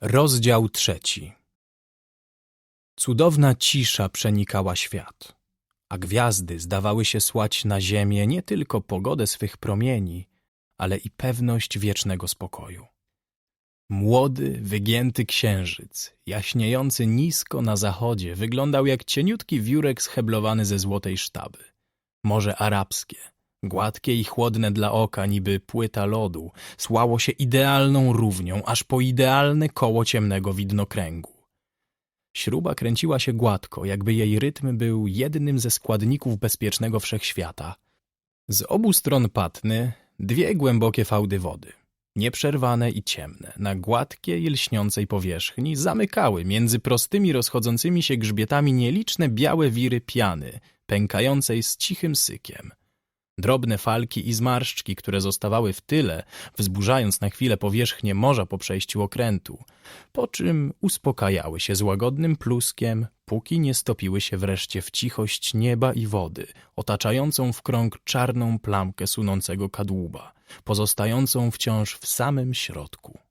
Rozdział trzeci Cudowna cisza przenikała świat, a gwiazdy zdawały się słać na ziemię nie tylko pogodę swych promieni, ale i pewność wiecznego spokoju. Młody, wygięty księżyc, jaśniejący nisko na zachodzie, wyglądał jak cieniutki wiórek scheblowany ze złotej sztaby. Morze Arabskie, gładkie i chłodne dla oka, niby płyta lodu, słało się idealną równią, aż po idealne koło ciemnego widnokręgu. Śruba kręciła się gładko, jakby jej rytm był jednym ze składników bezpiecznego wszechświata. Z obu stron patny dwie głębokie fałdy wody, nieprzerwane i ciemne, na gładkiej, lśniącej powierzchni zamykały między prostymi, rozchodzącymi się grzbietami nieliczne białe wiry piany, pękającej z cichym sykiem. Drobne falki i zmarszczki, które zostawały w tyle, wzburzając na chwilę powierzchnię morza po przejściu okrętu, po czym uspokajały się z łagodnym pluskiem, póki nie stopiły się wreszcie w cichość nieba i wody, otaczającą w krąg czarną plamkę sunącego kadłuba, pozostającą wciąż w samym środku.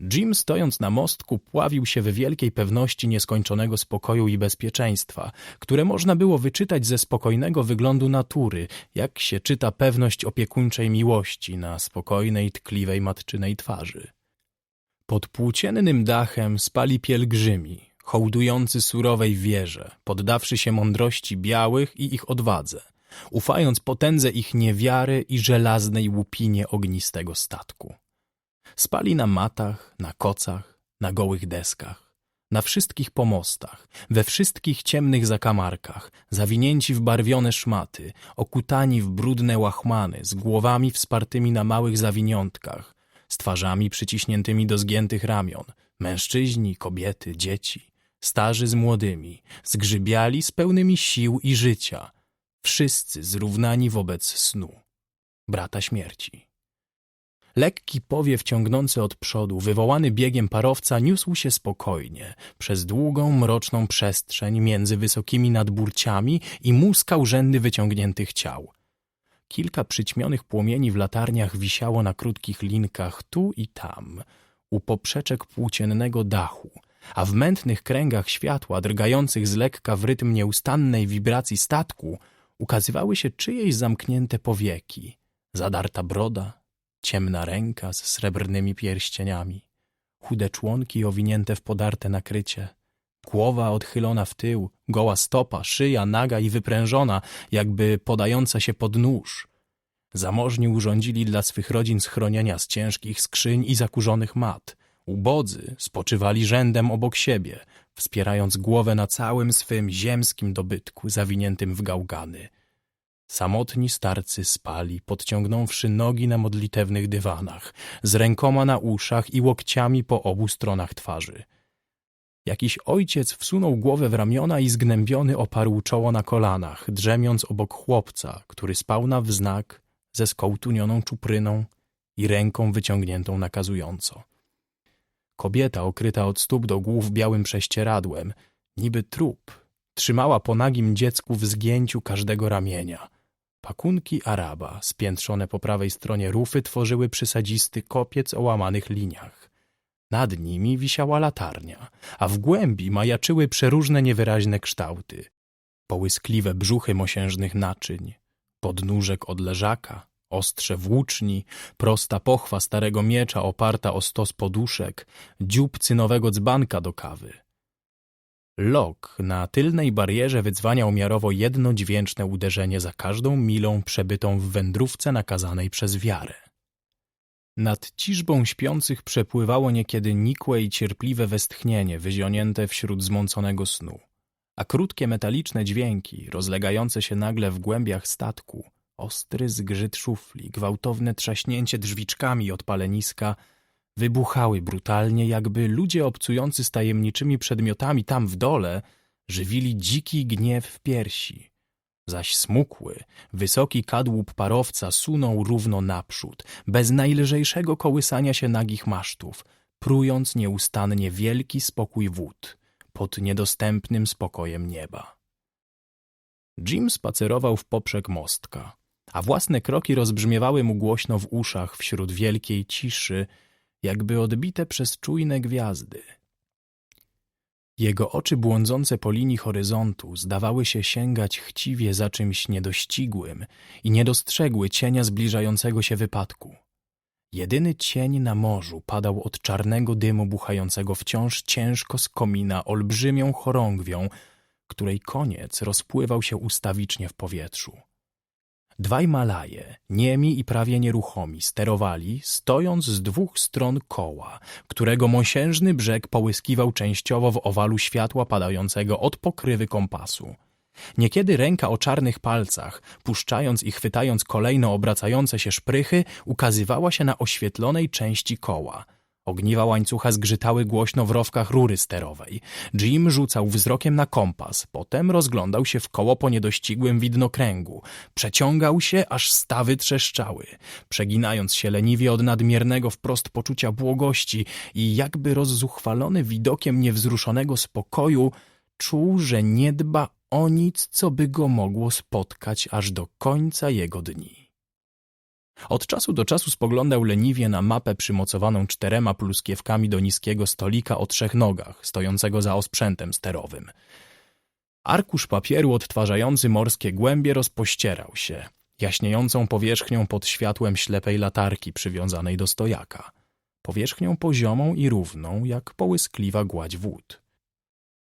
Jim, stojąc na mostku, pławił się w wielkiej pewności nieskończonego spokoju i bezpieczeństwa, które można było wyczytać ze spokojnego wyglądu natury, jak się czyta pewność opiekuńczej miłości na spokojnej, tkliwej matczynej twarzy. Pod płóciennym dachem spali pielgrzymi, hołdujący surowej wierze, poddawszy się mądrości białych i ich odwadze, ufając potędze ich niewiary i żelaznej łupinie ognistego statku. Spali na matach, na kocach, na gołych deskach, na wszystkich pomostach, we wszystkich ciemnych zakamarkach, zawinięci w barwione szmaty, okutani w brudne łachmany, z głowami wspartymi na małych zawiniątkach, z twarzami przyciśniętymi do zgiętych ramion, mężczyźni, kobiety, dzieci, starzy z młodymi, zgrzybiali z pełnymi sił i życia, wszyscy zrównani wobec snu, brata śmierci. Lekki powiew ciągnący od przodu, wywołany biegiem parowca, niósł się spokojnie przez długą, mroczną przestrzeń między wysokimi nadburciami i muskał rzędy wyciągniętych ciał. Kilka przyćmionych płomieni w latarniach wisiało na krótkich linkach tu i tam, u poprzeczek płóciennego dachu, a w mętnych kręgach światła, drgających z lekka w rytm nieustannej wibracji statku, ukazywały się czyjeś zamknięte powieki, zadarta broda, ciemna ręka z srebrnymi pierścieniami, chude członki owinięte w podarte nakrycie, głowa odchylona w tył, goła stopa, szyja naga i wyprężona, jakby podająca się pod nóż. Zamożni urządzili dla swych rodzin schronienia z ciężkich skrzyń i zakurzonych mat. Ubodzy spoczywali rzędem obok siebie, wspierając głowę na całym swym ziemskim dobytku zawiniętym w gałgany – Samotni starcy spali, podciągnąwszy nogi na modlitewnych dywanach, z rękoma na uszach i łokciami po obu stronach twarzy. Jakiś ojciec wsunął głowę w ramiona i zgnębiony oparł czoło na kolanach, drzemiąc obok chłopca, który spał na wznak ze skołtunioną czupryną i ręką wyciągniętą nakazująco. Kobieta okryta od stóp do głów białym prześcieradłem, niby trup, trzymała po nagim dziecku w zgięciu każdego ramienia – Pakunki Araba, spiętrzone po prawej stronie rufy, tworzyły przysadzisty kopiec o łamanych liniach. Nad nimi wisiała latarnia, a w głębi majaczyły przeróżne niewyraźne kształty. Połyskliwe brzuchy mosiężnych naczyń, podnóżek od leżaka, ostrze włóczni, prosta pochwa starego miecza oparta o stos poduszek, dziób cynowego dzbanka do kawy – Lok na tylnej barierze wydzwaniał miarowo jedno dźwięczne uderzenie za każdą milą przebytą w wędrówce nakazanej przez wiarę. Nad ciżbą śpiących przepływało niekiedy nikłe i cierpliwe westchnienie wyzionięte wśród zmąconego snu, a krótkie metaliczne dźwięki, rozlegające się nagle w głębiach statku, ostry zgrzyt szufli, gwałtowne trzaśnięcie drzwiczkami od paleniska – wybuchały brutalnie, jakby ludzie obcujący z tajemniczymi przedmiotami tam w dole żywili dziki gniew w piersi. Zaś smukły, wysoki kadłub parowca sunął równo naprzód, bez najlżejszego kołysania się nagich masztów, prując nieustannie wielki spokój wód pod niedostępnym spokojem nieba. Jim spacerował w poprzek mostka, a własne kroki rozbrzmiewały mu głośno w uszach wśród wielkiej ciszy, jakby odbite przez czujne gwiazdy. Jego oczy błądzące po linii horyzontu zdawały się sięgać chciwie za czymś niedościgłym i nie dostrzegły cienia zbliżającego się wypadku. Jedyny cień na morzu padał od czarnego dymu buchającego wciąż ciężko z komina olbrzymią chorągwią, której koniec rozpływał się ustawicznie w powietrzu. Dwaj Malaje, niemi i prawie nieruchomi, sterowali, stojąc z dwóch stron koła, którego mosiężny brzeg połyskiwał częściowo w owalu światła padającego od pokrywy kompasu. Niekiedy ręka o czarnych palcach, puszczając i chwytając kolejno obracające się szprychy, ukazywała się na oświetlonej części koła – Ogniwa łańcucha zgrzytały głośno w rowkach rury sterowej. Jim rzucał wzrokiem na kompas, potem rozglądał się w koło po niedościgłym widnokręgu. Przeciągał się, aż stawy trzeszczały, przeginając się leniwie od nadmiernego wprost poczucia błogości i jakby rozzuchwalony widokiem niewzruszonego spokoju, czuł, że nie dba o nic, co by go mogło spotkać aż do końca jego dni. Od czasu do czasu spoglądał leniwie na mapę przymocowaną czterema pluskiewkami do niskiego stolika o trzech nogach, stojącego za osprzętem sterowym. Arkusz papieru odtwarzający morskie głębie rozpościerał się, jaśniejącą powierzchnią pod światłem ślepej latarki przywiązanej do stojaka. Powierzchnią poziomą i równą, jak połyskliwa gładź wód.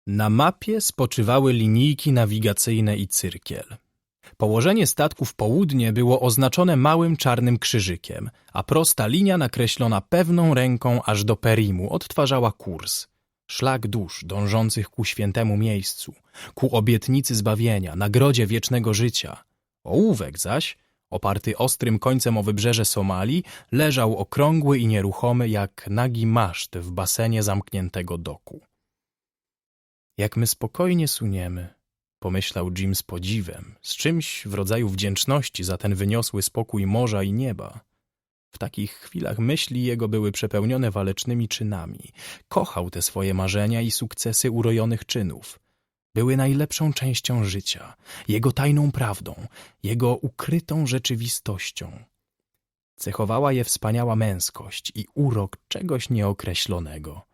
Na mapie spoczywały linijki nawigacyjne i cyrkiel. Położenie statku w południe było oznaczone małym czarnym krzyżykiem, a prosta linia nakreślona pewną ręką aż do Perimu odtwarzała kurs. Szlak dusz dążących ku świętemu miejscu, ku obietnicy zbawienia, nagrodzie wiecznego życia. Ołówek zaś, oparty ostrym końcem o wybrzeże Somalii, leżał okrągły i nieruchomy jak nagi maszt w basenie zamkniętego doku. Jak my spokojnie suniemy, pomyślał Jim z podziwem, z czymś w rodzaju wdzięczności za ten wyniosły spokój morza i nieba. W takich chwilach myśli jego były przepełnione walecznymi czynami. Kochał te swoje marzenia i sukcesy urojonych czynów. Były najlepszą częścią życia, jego tajną prawdą, jego ukrytą rzeczywistością. Cechowała je wspaniała męskość i urok czegoś nieokreślonego.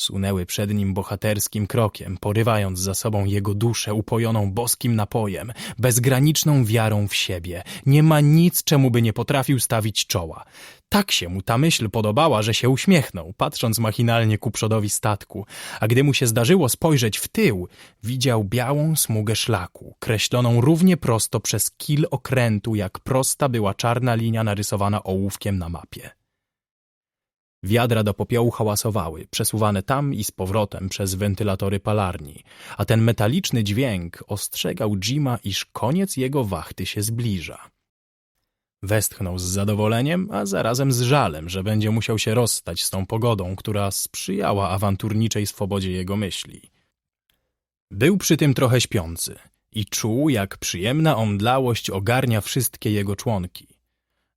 Sunęły przed nim bohaterskim krokiem, porywając za sobą jego duszę upojoną boskim napojem, bezgraniczną wiarą w siebie. Nie ma nic, czemu by nie potrafił stawić czoła. Tak się mu ta myśl podobała, że się uśmiechnął, patrząc machinalnie ku przodowi statku, a gdy mu się zdarzyło spojrzeć w tył, widział białą smugę szlaku, kreśloną równie prosto przez kil okrętu, jak prosta była czarna linia narysowana ołówkiem na mapie. Wiadra do popiołu hałasowały, przesuwane tam i z powrotem przez wentylatory palarni, a ten metaliczny dźwięk ostrzegał Jima, iż koniec jego wachty się zbliża. Westchnął z zadowoleniem, a zarazem z żalem, że będzie musiał się rozstać z tą pogodą, która sprzyjała awanturniczej swobodzie jego myśli. Był przy tym trochę śpiący i czuł, jak przyjemna omdlałość ogarnia wszystkie jego członki.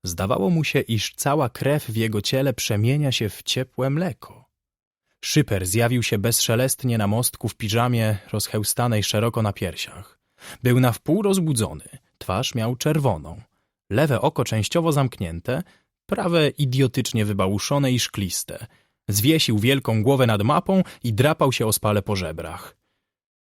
Zdawało mu się, iż cała krew w jego ciele przemienia się w ciepłe mleko. Szyper zjawił się bezszelestnie na mostku w piżamie rozchełstanej szeroko na piersiach. Był na wpół rozbudzony, twarz miał czerwoną, lewe oko częściowo zamknięte, prawe idiotycznie wybałuszone i szkliste. Zwiesił wielką głowę nad mapą i drapał się o spale po żebrach.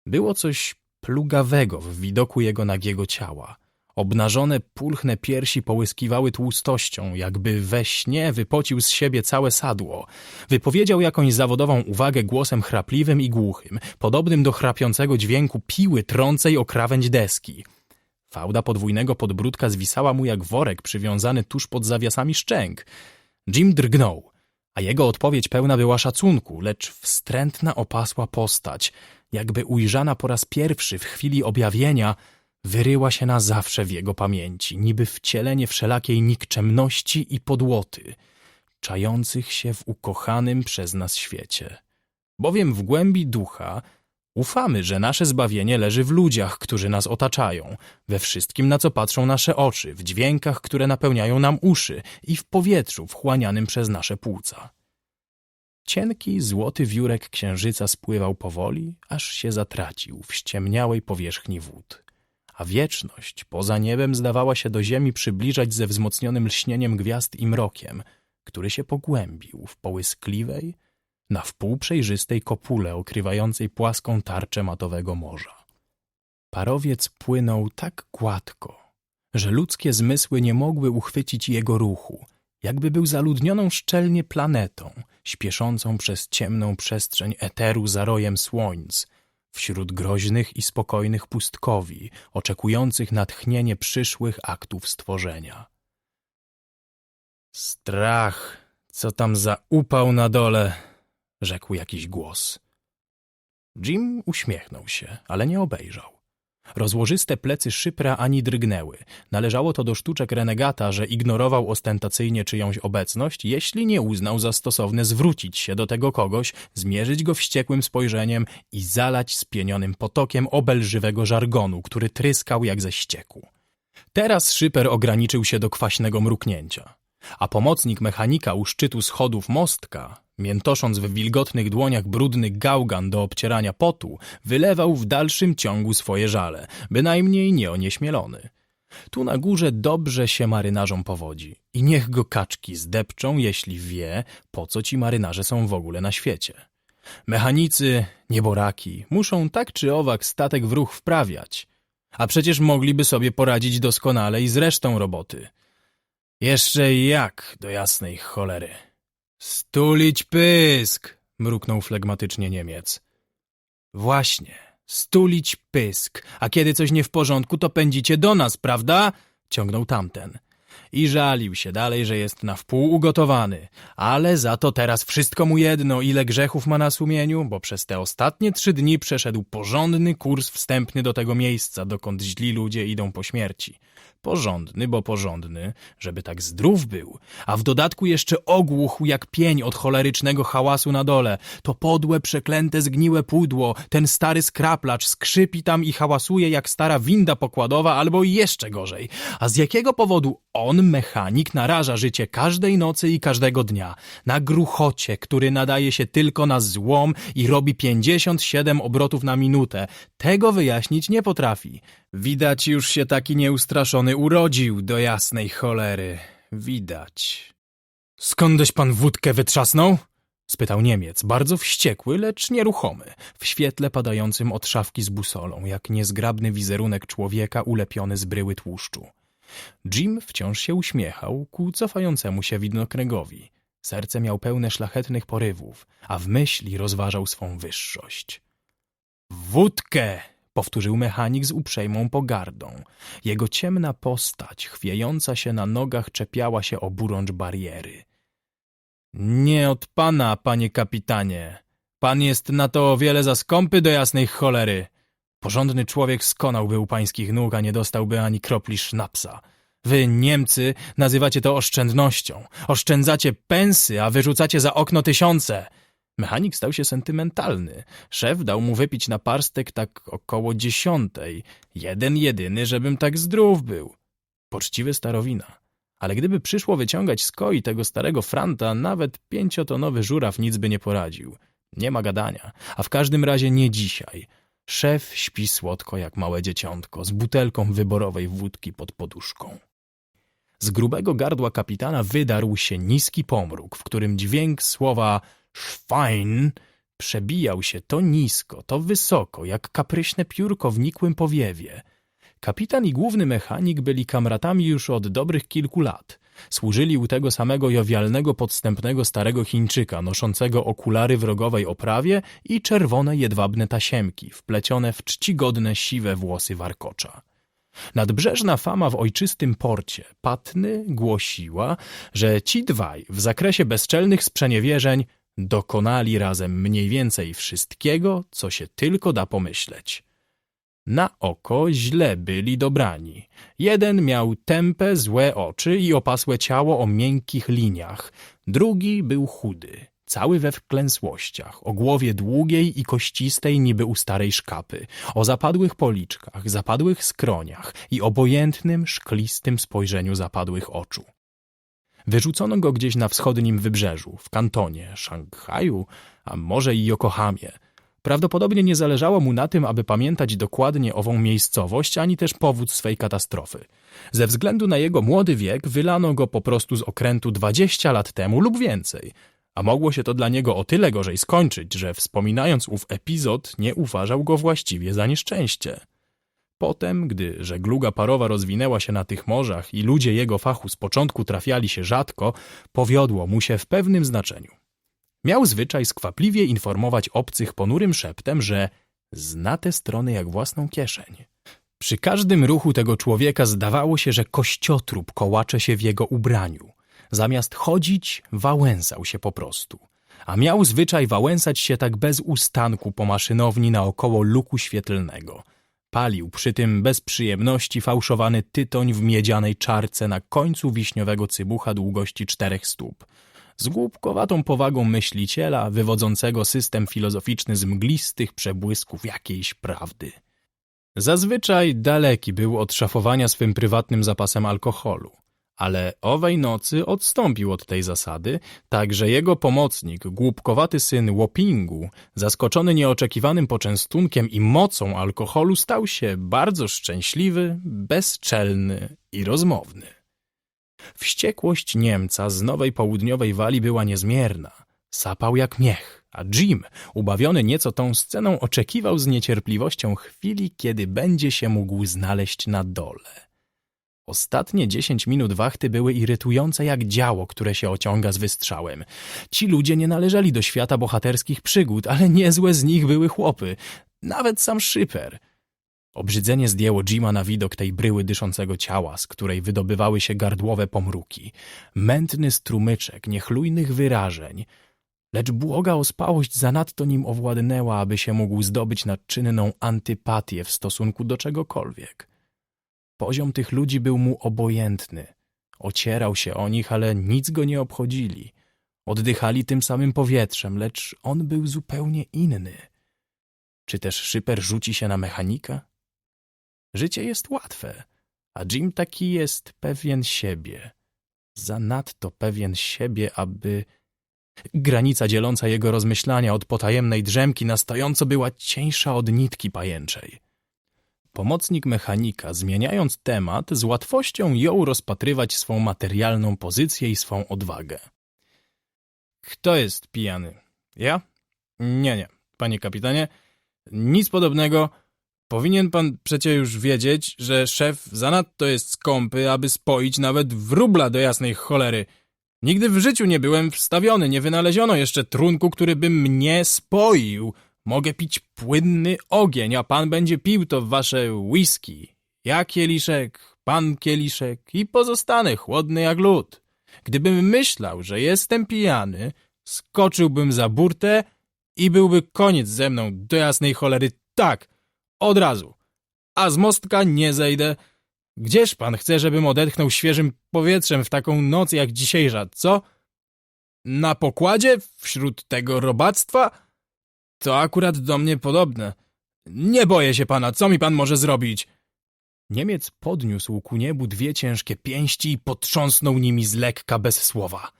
Było coś plugawego w widoku jego nagiego ciała. Obnażone, pulchne piersi połyskiwały tłustością, jakby we śnie wypocił z siebie całe sadło. Wypowiedział jakąś zawodową uwagę głosem chrapliwym i głuchym, podobnym do chrapiącego dźwięku piły trącej o krawędź deski. Fałda podwójnego podbródka zwisała mu jak worek przywiązany tuż pod zawiasami szczęk. Jim drgnął, a jego odpowiedź pełna była szacunku, lecz wstrętna opasła postać, jakby ujrzana po raz pierwszy w chwili objawienia – wyryła się na zawsze w jego pamięci, niby wcielenie wszelakiej nikczemności i podłoty, czających się w ukochanym przez nas świecie. Bowiem w głębi ducha ufamy, że nasze zbawienie leży w ludziach, którzy nas otaczają, we wszystkim, na co patrzą nasze oczy, w dźwiękach, które napełniają nam uszy i w powietrzu wchłanianym przez nasze płuca. Cienki, złoty wiórek księżyca spływał powoli, aż się zatracił w ściemniałej powierzchni wód a wieczność poza niebem zdawała się do ziemi przybliżać ze wzmocnionym lśnieniem gwiazd i mrokiem, który się pogłębił w połyskliwej, na wpół przejrzystej kopule okrywającej płaską tarczę matowego morza. Parowiec płynął tak gładko, że ludzkie zmysły nie mogły uchwycić jego ruchu, jakby był zaludnioną szczelnie planetą, śpieszącą przez ciemną przestrzeń eteru za rojem słońc, wśród groźnych i spokojnych pustkowi, oczekujących natchnienie przyszłych aktów stworzenia. Strach, co tam za upał na dole, rzekł jakiś głos. Jim uśmiechnął się, ale nie obejrzał. Rozłożyste plecy szypra ani drgnęły. Należało to do sztuczek renegata, że ignorował ostentacyjnie czyjąś obecność, jeśli nie uznał za stosowne zwrócić się do tego kogoś, zmierzyć go wściekłym spojrzeniem i zalać spienionym potokiem obelżywego żargonu, który tryskał jak ze ścieku. Teraz szyper ograniczył się do kwaśnego mruknięcia, a pomocnik mechanika u szczytu schodów mostka miętosząc w wilgotnych dłoniach brudny gałgan do obcierania potu, wylewał w dalszym ciągu swoje żale, bynajmniej nie onieśmielony. Tu na górze dobrze się marynarzom powodzi i niech go kaczki zdepczą, jeśli wie, po co ci marynarze są w ogóle na świecie. Mechanicy, nieboraki, muszą tak czy owak statek w ruch wprawiać, a przecież mogliby sobie poradzić doskonale i z resztą roboty. Jeszcze jak, do jasnej cholery. Stulić pysk! mruknął flegmatycznie Niemiec. Właśnie, stulić pysk, a kiedy coś nie w porządku, to pędzicie do nas, prawda? ciągnął tamten. I żalił się dalej, że jest na wpół ugotowany, ale za to teraz wszystko mu jedno, ile grzechów ma na sumieniu, bo przez te ostatnie trzy dni przeszedł porządny kurs wstępny do tego miejsca, dokąd źli ludzie idą po śmierci. Porządny, bo porządny, żeby tak zdrów był, a w dodatku jeszcze ogłuchł jak pień od cholerycznego hałasu na dole. To podłe, przeklęte, zgniłe pudło, ten stary skraplacz skrzypi tam i hałasuje jak stara winda pokładowa, albo jeszcze gorzej. A z jakiego powodu on, mechanik, naraża życie każdej nocy i każdego dnia? Na gruchocie, który nadaje się tylko na złom i robi 57 obrotów na minutę. Tego wyjaśnić nie potrafi. Widać już się taki nieustraszony urodził do jasnej cholery. Widać. Skądeś pan wódkę wytrzasnął? spytał Niemiec, bardzo wściekły, lecz nieruchomy, w świetle padającym od szafki z busolą, jak niezgrabny wizerunek człowieka ulepiony z bryły tłuszczu. Jim wciąż się uśmiechał ku cofającemu się widnokręgowi. Serce miał pełne szlachetnych porywów, a w myśli rozważał swą wyższość. Wódkę! Powtórzył mechanik z uprzejmą pogardą. Jego ciemna postać, chwiejąca się na nogach, czepiała się o burącz bariery. Nie od pana, panie kapitanie. Pan jest na to o wiele za skąpy do jasnej cholery. Porządny człowiek skonałby u pańskich nóg, a nie dostałby ani kropli sznapsa. Wy, Niemcy, nazywacie to oszczędnością. Oszczędzacie pensy, a wyrzucacie za okno tysiące. Mechanik stał się sentymentalny. Szef dał mu wypić na parstek tak około dziesiątej. Jeden jedyny, żebym tak zdrów był. Poczciwy starowina. Ale gdyby przyszło wyciągać z koi tego starego franta, nawet pięciotonowy żuraw nic by nie poradził. Nie ma gadania, a w każdym razie nie dzisiaj. Szef śpi słodko jak małe dzieciątko, z butelką wyborowej wódki pod poduszką. Z grubego gardła kapitana wydarł się niski pomruk, w którym dźwięk słowa Schwein przebijał się to nisko, to wysoko, jak kapryśne piórko w nikłym powiewie. Kapitan i główny mechanik byli kamratami już od dobrych kilku lat. Służyli u tego samego jowialnego, podstępnego starego Chińczyka, noszącego okulary w rogowej oprawie i czerwone jedwabne tasiemki, wplecione w czcigodne siwe włosy warkocza. Nadbrzeżna fama w ojczystym porcie Patny głosiła, że ci dwaj w zakresie bezczelnych sprzeniewierzeń dokonali razem mniej więcej wszystkiego, co się tylko da pomyśleć. Na oko źle byli dobrani. Jeden miał tępe, złe oczy i opasłe ciało o miękkich liniach. Drugi był chudy, cały we wklęsłościach, o głowie długiej i kościstej niby u starej szkapy, o zapadłych policzkach, zapadłych skroniach i obojętnym, szklistym spojrzeniu zapadłych oczu. Wyrzucono go gdzieś na wschodnim wybrzeżu, w Kantonie, Szanghaju, a może i Yokohamie. Prawdopodobnie nie zależało mu na tym, aby pamiętać dokładnie ową miejscowość, ani też powód swej katastrofy. Ze względu na jego młody wiek wylano go po prostu z okrętu 20 lat temu lub więcej, a mogło się to dla niego o tyle gorzej skończyć, że wspominając ów epizod nie uważał go właściwie za nieszczęście. Potem, gdy żegluga parowa rozwinęła się na tych morzach i ludzie jego fachu z początku trafiali się rzadko, powiodło mu się w pewnym znaczeniu. Miał zwyczaj skwapliwie informować obcych ponurym szeptem, że zna te strony jak własną kieszeń. Przy każdym ruchu tego człowieka zdawało się, że kościotrup kołacze się w jego ubraniu. Zamiast chodzić, wałęsał się po prostu. A miał zwyczaj wałęsać się tak bez ustanku po maszynowni naokoło luku świetlnego. Palił przy tym bez przyjemności fałszowany tytoń w miedzianej czarce na końcu wiśniowego cybucha długości czterech stóp. Z głupkowatą powagą myśliciela, wywodzącego system filozoficzny z mglistych przebłysków jakiejś prawdy. Zazwyczaj daleki był od szafowania swym prywatnym zapasem alkoholu, ale owej nocy odstąpił od tej zasady, tak że jego pomocnik, głupkowaty syn Łopingu, zaskoczony nieoczekiwanym poczęstunkiem i mocą alkoholu, stał się bardzo szczęśliwy, bezczelny i rozmowny. Wściekłość Niemca z nowej południowej wali była niezmierna. Sapał jak miech, a Jim, ubawiony nieco tą sceną, oczekiwał z niecierpliwością chwili, kiedy będzie się mógł znaleźć na dole. Ostatnie dziesięć minut wachty były irytujące jak działo, które się ociąga z wystrzałem. Ci ludzie nie należeli do świata bohaterskich przygód, ale niezłe z nich były chłopy. Nawet sam szyper. Obrzydzenie zdjęło Jima na widok tej bryły dyszącego ciała, z której wydobywały się gardłowe pomruki. Mętny strumyczek niechlujnych wyrażeń. Lecz błoga ospałość zanadto nim owładnęła, aby się mógł zdobyć na czynną antypatię w stosunku do czegokolwiek. Poziom tych ludzi był mu obojętny. Ocierał się o nich, ale nic go nie obchodzili. Oddychali tym samym powietrzem, lecz on był zupełnie inny. Czy też szyper rzuci się na mechanika? Życie jest łatwe, a Jim taki jest pewien siebie. Zanadto pewien siebie, aby... Granica dzieląca jego rozmyślania od potajemnej drzemki na stojąco była cieńsza od nitki pajęczej. Pomocnik mechanika, zmieniając temat, z łatwością jął rozpatrywać swą materialną pozycję i swą odwagę. Kto jest pijany? Ja? Nie, nie, panie kapitanie. Nic podobnego. Powinien pan przecie już wiedzieć, że szef zanadto jest skąpy, aby spoić nawet wróbla do jasnej cholery. Nigdy w życiu nie byłem wstawiony, nie wynaleziono jeszcze trunku, który by mnie spoił. Mogę pić płynny ogień, a pan będzie pił to wasze whisky. Ja kieliszek, pan kieliszek i pozostanę chłodny jak lód. Gdybym myślał, że jestem pijany, skoczyłbym za burtę i byłby koniec ze mną do jasnej cholery tak, od razu. A z mostka nie zejdę. Gdzież pan chce, żebym odetchnął świeżym powietrzem w taką noc jak dzisiejsza, co? Na pokładzie? Wśród tego robactwa? To akurat do mnie podobne. Nie boję się pana, co mi pan może zrobić? Niemiec podniósł ku niebu dwie ciężkie pięści i potrząsnął nimi z lekka bez słowa.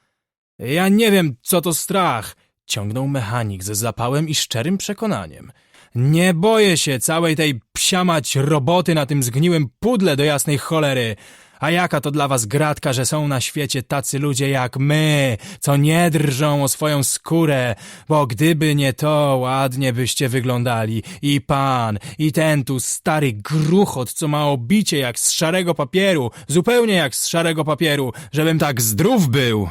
Ja nie wiem, co to strach, ciągnął mechanik ze zapałem i szczerym przekonaniem. Nie boję się całej tej psiamać roboty na tym zgniłym pudle do jasnej cholery. A jaka to dla was gratka, że są na świecie tacy ludzie jak my, co nie drżą o swoją skórę, bo gdyby nie to, ładnie byście wyglądali. I pan, i ten tu stary gruchot, co ma obicie jak z szarego papieru, zupełnie jak z szarego papieru, żebym tak zdrów był.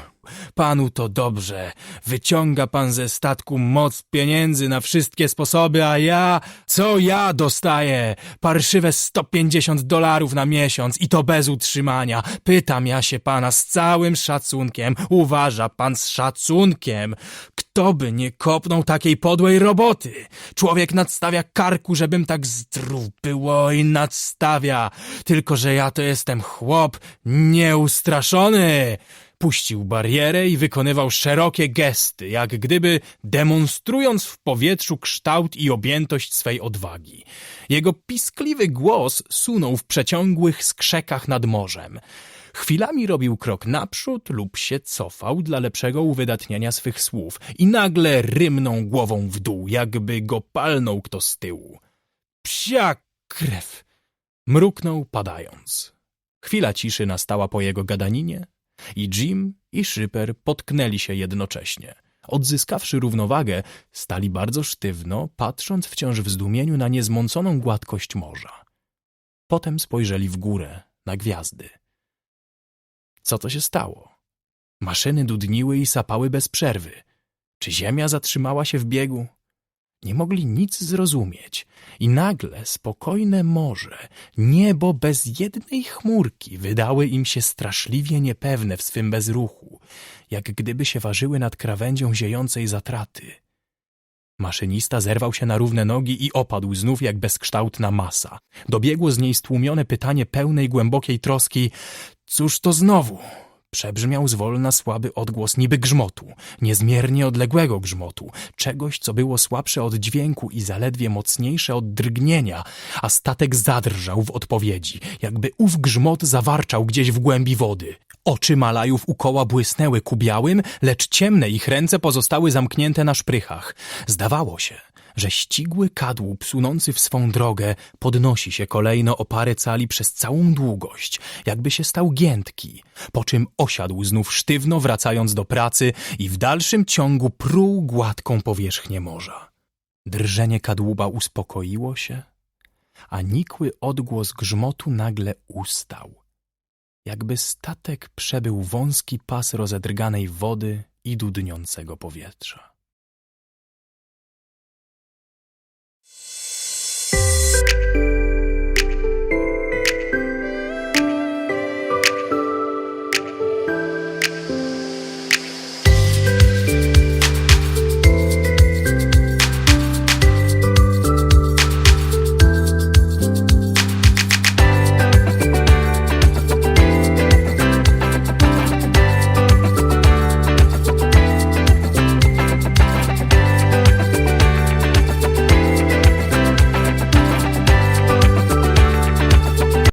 Panu to dobrze. Wyciąga pan ze statku moc pieniędzy na wszystkie sposoby, a ja, co ja dostaję? Parszywe 150 dolarów na miesiąc i to bez utrzymania. Pytam ja się pana z całym szacunkiem. Uważa pan z szacunkiem. Kto by nie kopnął takiej podłej roboty? Człowiek nadstawia karku, żebym tak zdrów było i nadstawia. Tylko, że ja to jestem chłop nieustraszony. Puścił barierę i wykonywał szerokie gesty, jak gdyby demonstrując w powietrzu kształt i objętość swej odwagi. Jego piskliwy głos sunął w przeciągłych skrzekach nad morzem. Chwilami robił krok naprzód lub się cofał dla lepszego uwydatniania swych słów i nagle rymnął głową w dół, jakby go palnął kto z tyłu. Psia krew! Mruknął padając. Chwila ciszy nastała po jego gadaninie i Jim i Szyper potknęli się jednocześnie. Odzyskawszy równowagę, stali bardzo sztywno, patrząc wciąż w zdumieniu na niezmąconą gładkość morza. Potem spojrzeli w górę, na gwiazdy. Co to się stało? Maszyny dudniły i sapały bez przerwy. Czy ziemia zatrzymała się w biegu? Nie mogli nic zrozumieć i nagle spokojne morze, niebo bez jednej chmurki wydały im się straszliwie niepewne w swym bezruchu, jak gdyby się ważyły nad krawędzią ziejącej zatraty. Maszynista zerwał się na równe nogi i opadł znów jak bezkształtna masa. Dobiegło z niej stłumione pytanie pełnej głębokiej troski — cóż to znowu? Przebrzmiał zwolna słaby odgłos niby grzmotu, niezmiernie odległego grzmotu, czegoś, co było słabsze od dźwięku i zaledwie mocniejsze od drgnienia, a statek zadrżał w odpowiedzi, jakby ów grzmot zawarczał gdzieś w głębi wody. Oczy Malajów u koła błysnęły ku białym, lecz ciemne ich ręce pozostały zamknięte na szprychach. Zdawało się, że ścigły kadłub sunący w swą drogę podnosi się kolejno o parę cali przez całą długość, jakby się stał giętki, po czym osiadł znów sztywno wracając do pracy i w dalszym ciągu pruł gładką powierzchnię morza. Drżenie kadłuba uspokoiło się, a nikły odgłos grzmotu nagle ustał, jakby statek przebył wąski pas rozedrganej wody i dudniącego powietrza.